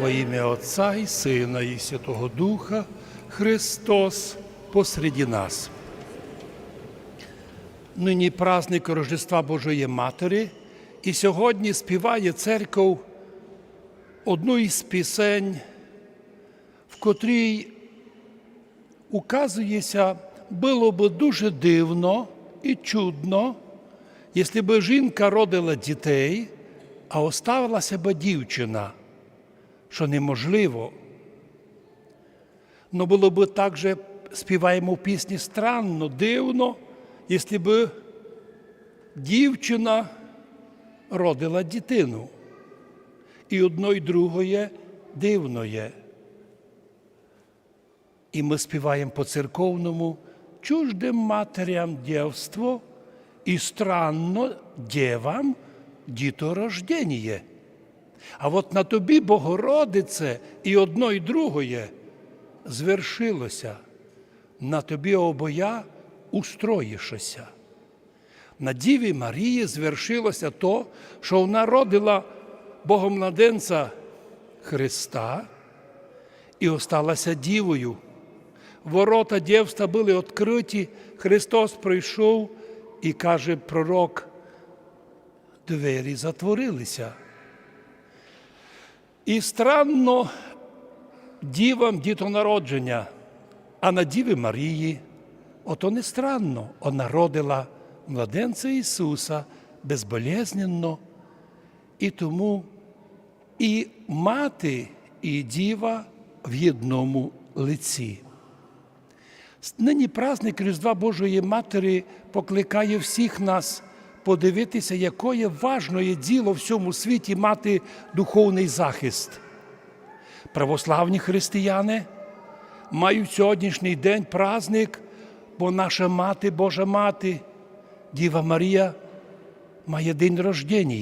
Во ім'я Отця і Сина, і Святого Духа, Христос посреди нас. Нині праздник Рождества Божої Матері, і сьогодні співає церков одну із пісень, в котрій указується, було б дуже дивно і чудно, якщо б жінка родила дітей, а оставилася б дівчина, що неможливо. Но було б так же, співаємо в пісні странно, дивно, якщо б дівчина родила дитину. І одно, і другое дивно є. І ми співаємо по церковному чуждим матерям дівство і странно дєвам діторождення. А от на тобі, Богородице, і одно, і другое звершилося. На тобі обоя устроїшся. На Діві Марії звершилося то, що вона родила Богомладенця Христа і осталася дівою. Ворота дівства були відкриті, Христос прийшов і каже пророк, двері затворилися. І странно дівам дітонародження, а на Діві Марії, ото не странно, вона родила младенця Ісуса безболезненно, і тому і мати, і діва в єдному лиці. Нині праздник Різдва Божої Матері покликає всіх нас подивитися, якое важне діло в цьому світі мати духовний захист. Православні християни мають сьогоднішній день праздник, бо наша мати, Божа мати, Діва Марія, має день рождення.